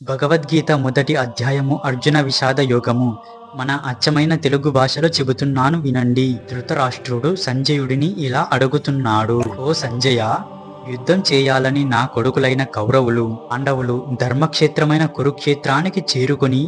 భగవద్గీత మొదటి అధ్యాయము అర్జున విషాద యోగము. మన అచ్చమైన తెలుగు భాషలో చెబుతున్నాను వినండి. ధృతరాష్ట్రుడు సంజయుడిని ఇలా అడుగుతున్నాడు. ఓ సంజయ యుద్ధం చేయాలని నా కొడుకులైన కౌరవులు పాండవులు ధర్మక్షేత్రమైన కురుక్షేత్రానికి చేరుకొని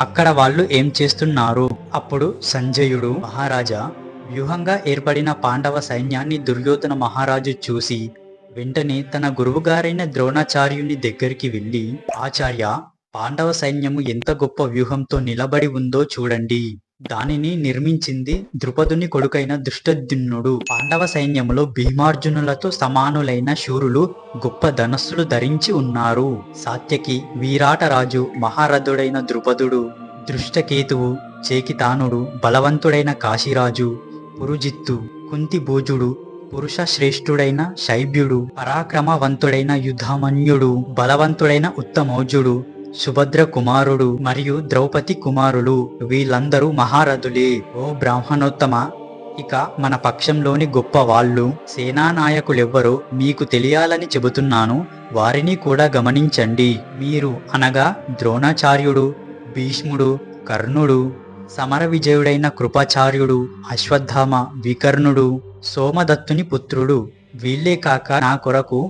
అక్కడ వాళ్ళు ఏం చేస్తున్నారు? అప్పుడు సంజయుడు మహారాజా వ్యూహంగా ఏర్పడిన పాండవ సైన్యాన్ని దుర్యోధన మహారాజు చూసి వెంటనే తన గురువుగారైన ద్రోణాచార్యుని దగ్గరికి వెళ్ళి ఆచార్య పాండవ సైన్యము ఎంత గొప్ప వ్యూహంతో నిలబడి ఉందో చూడండి. దానిని నిర్మించింది ద్రుపదుని కొడుకైన దృష్టద్యుమ్నుడు పాండవ సైన్యములో భీమార్జునులతో సమానులైన శూరులు గొప్ప ధనస్సులు ధరించి ఉన్నారు. సాత్యకి వీరాటరాజు మహారథుడైన ద్రుపదుడు దృష్టకేతువు చేకితానుడు బలవంతుడైన కాశీరాజు పురుజిత్తు కుంతిభోజుడు పురుష శ్రేష్ఠుడైన శైబ్యుడు పరాక్రమవంతుడైన యుధామన్యుడు బలవంతుడైన ఉత్తమౌజుడు సుభద్ర కుమారుడు మరియు ద్రౌపది కుమారులు. వీళ్ళందరూ మహారథులే. ఓ బ్రాహ్మణోత్తమ ఇక మన పక్షంలోని గొప్ప వాళ్ళు సేనానాయకులెవ్వరో మీకు తెలియాలని చెబుతున్నాను. వారిని కూడా గమనించండి. మీరు అనగా ద్రోణాచార్యుడు భీష్ముడు కర్ణుడు సమర విజయుడైన కృపాచార్యుడు అశ్వత్థామ వికర్ణుడు సోమదత్తుని పుత్రుడు వీళ్ళే కాక నా కొరకు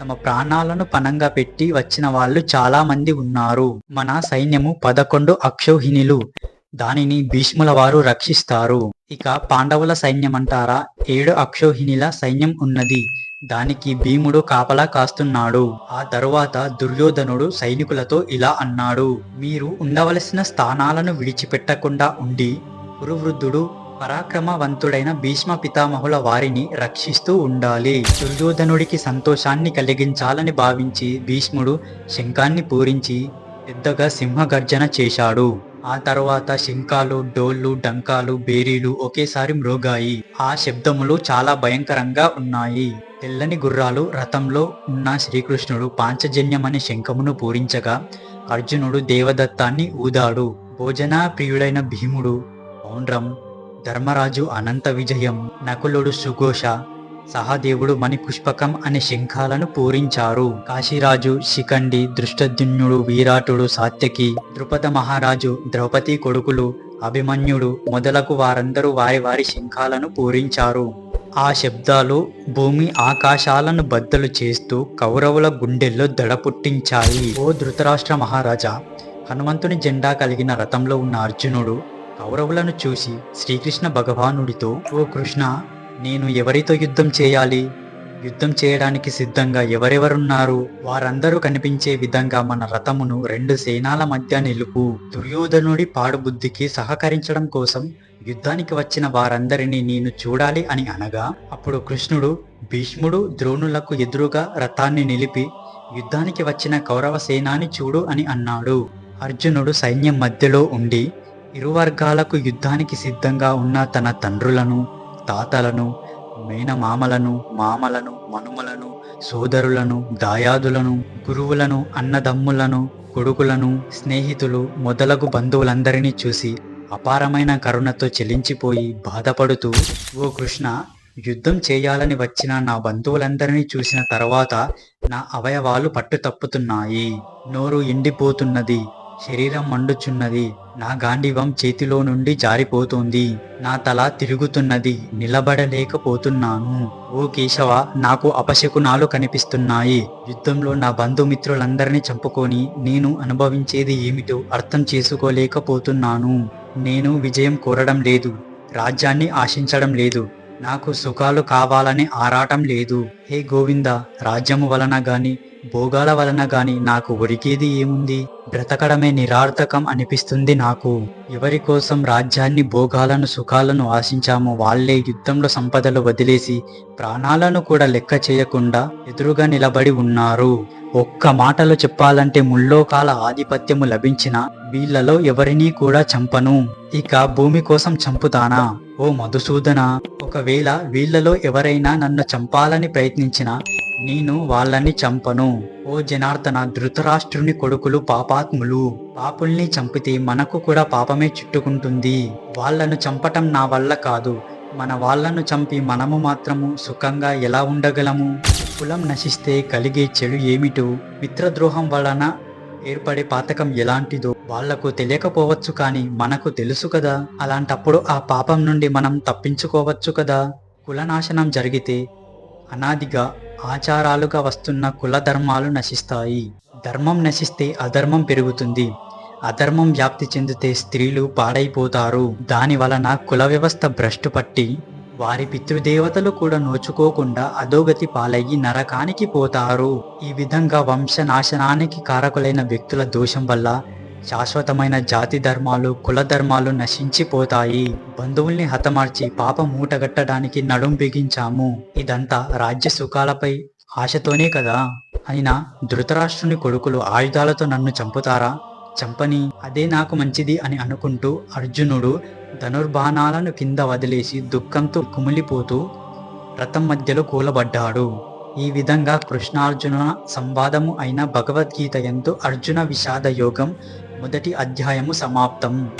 తమ ప్రాణాలను పణంగా పెట్టి వచ్చిన వాళ్ళు చాలా మంది ఉన్నారు. మన సైన్యము పదకొండు అక్షౌహిణులు. దానిని భీష్ముల వారు రక్షిస్తారు. ఇక పాండవుల సైన్యం అంటారా ఏడు అక్షౌహిణిల సైన్యం ఉన్నది. దానికి భీముడు కాపలా కాస్తున్నాడు. ఆ తరువాత దుర్యోధనుడు సైనికులతో ఇలా అన్నాడు. మీరు ఉండవలసిన స్థానాలను విడిచిపెట్టకుండా ఉండి పురువృద్ధుడు పరాక్రమవంతుడైన భీష్మ పితామహుల వారిని రక్షిస్తూ ఉండాలి. దుర్యోధనుడికి సంతోషాన్ని కలిగించాలని భావించి భీష్ముడు శంఖాన్ని పూరించి పెద్దగా సింహగర్జన చేశాడు. ఆ తర్వాత శంఖాలు డోళ్ళు డంకాలు బేరీలు ఒకేసారి మ్రోగాయి. ఆ శబ్దములు చాలా భయంకరంగా ఉన్నాయి. తెల్లని గుర్రాలు రథంలో ఉన్న శ్రీకృష్ణుడు పాంచజన్యమనే శంఖమును పూరించగా అర్జునుడు దేవదత్తాన్ని ఊదాడు. భోజన ప్రియుడైన భీముడు మౌండ్రం ధర్మరాజు అనంత విజయం నకులుడు సుఘోష సహదేవుడు మణిపుష్పకం అనే శంఖాలను పూరించారు. కాశీరాజు శిఖండి దృష్టద్యున్యుడు వీరాటుడు సాత్యకి ద్రుపద మహారాజు ద్రౌపది కొడుకులు అభిమన్యుడు మొదలగు వారందరూ వారి వారి శంఖాలను పూరించారు. ఆ శబ్దాలు భూమి ఆకాశాలను బద్దలు చేస్తూ కౌరవుల గుండెల్లో దడ పుట్టించాయి. ఓ ధృతరాష్ట్ర మహారాజా హనుమంతుని జెండా కలిగిన రథంలో ఉన్న అర్జునుడు కౌరవులను చూసి శ్రీకృష్ణ భగవానుడితో ఓ కృష్ణ నేను ఎవరితో యుద్ధం చేయాలి? యుద్ధం చేయడానికి సిద్ధంగా ఎవరెవరున్నారు? వారందరూ కనిపించే విధంగా మన రథమును రెండు సేనాల మధ్య నిలుపు. దుర్యోధనుడి పాడుబుద్ధికి సహకరించడం కోసం యుద్ధానికి వచ్చిన వారందరినీ నేను చూడాలి అని అనగా అప్పుడు కృష్ణుడు భీష్ముడు ద్రోణులకు ఎదురుగా రథాన్ని నిలిపి యుద్ధానికి వచ్చిన కౌరవ సేనాని చూడు అని అన్నాడు. అర్జునుడు సైన్యం మధ్యలో ఉండి ఇరు వర్గాలకు యుద్ధానికి సిద్ధంగా ఉన్న తన తండ్రులను తాతలను మేనమామలను మామలను మనుమలను సోదరులను దాయాదులను గురువులను అన్నదమ్ములను కొడుకులను స్నేహితులు మొదలగు బంధువులందరినీ చూసి అపారమైన కరుణతో చెలించిపోయి బాధపడుతూ ఓ కృష్ణ యుద్ధం చేయాలని వచ్చిన నా బంధువులందరినీ చూసిన తర్వాత నా అవయవాలు పట్టు తప్పుతున్నాయి నోరు ఎండిపోతున్నది శరీరం మండుచున్నది. నా గాంధీవం చేతిలో నుండి జారిపోతుంది. నా తల తిరుగుతున్నది. నిలబడలేకపోతున్నాను. ఓ కేశవ నాకు అపశకునాలు కనిపిస్తున్నాయి. యుద్ధంలో నా బంధుమిత్రులందరినీ చంపుకొని నేను అనుభవించేది ఏమిటో అర్థం చేసుకోలేకపోతున్నాను. నేను విజయం కోరడం లేదు. రాజ్యాన్ని ఆశించడం లేదు. నాకు సుఖాలు కావాలని ఆరాటం లేదు. హే గోవింద రాజ్యము వలన గాని భోగాల వలన గాని నాకు ఒరిగేది ఏముంది? బ్రతకడమే నిరార్థకం అనిపిస్తుంది నాకు. ఎవరి కోసం రాజ్యాన్ని భోగాలను సుఖాలను ఆశించామో వాళ్ళే యుద్ధంలో సంపదలు వదిలేసి ప్రాణాలను కూడా లెక్క చేయకుండా ఎదురుగా నిలబడి ఉన్నారు. ఒక్క మాటలో చెప్పాలంటే ముల్లోకాల ఆధిపత్యము లభించిన వీళ్ళలో ఎవరినీ కూడా చంపను. ఇక భూమి కోసం చంపుతానా? ఓ మధుసూదన ఒకవేళ వీళ్ళలో ఎవరైనా నన్ను చంపాలని ప్రయత్నించినా నేను వాళ్ళని చంపను. ఓ జనార్దన ధృతరాష్ట్రుని కొడుకులు పాపాత్ములు. పాపుల్ని చంపితే మనకు కూడా పాపమే చుట్టుకుంటుంది. వాళ్ళను చంపటం నా వల్ల కాదు. మన వాళ్ళను చంపి మనము మాత్రము సుఖంగా ఎలా ఉండగలము? కులం నశిస్తే కలిగే చెడు ఏమిటో మిత్రద్రోహం వలన ఏర్పడే పాతకం ఎలాంటిదో వాళ్ళకు తెలియకపోవచ్చు కానీ మనకు తెలుసు కదా. అలాంటప్పుడు ఆ పాపం నుండి మనం తప్పించుకోవచ్చు కదా. కులనాశనం జరిగితే అనాదిగా ఆచారాలుగా వస్తున్న కుల ధర్మాలు నశిస్తాయి. ధర్మం నశిస్తే అధర్మం పెరుగుతుంది. అధర్మం వ్యాప్తి చెందితే స్త్రీలు పాడైపోతారు. దాని వలన కుల వ్యవస్థ భ్రష్టు పట్టి వారి పితృదేవతలు కూడా నోచుకోకుండా అధోగతి పాలయ్యి నరకానికి పోతారు. ఈ విధంగా వంశనాశనానికి కారకులైన వ్యక్తుల దోషం వల్ల శాశ్వతమైన జాతి ధర్మాలు కుల ధర్మాలు నశించిపోతాయి. బంధువుల్ని హతమార్చి పాప మూటగట్టడానికి నడుం బిగించాము. ఇదంతా రాజ్య సుఖాలపై ఆశతోనే కదా? అయినా ధృతరాష్ట్రుని కొడుకులు ఆయుధాలతో నన్ను చంపుతారా? చంపని అదే నాకు మంచిది అని అనుకుంటూ అర్జునుడు ధనుర్బాణాలను కింద వదిలేసి దుఃఖంతో కుమిలిపోతూ రథం మధ్యలో కూలబడ్డాడు. ఈ విధంగా కృష్ణార్జున సంవాదము అయిన భగవద్గీత ఎందు అర్జున విషాద యోగం మొదటి అధ్యాయము సమాప్తం.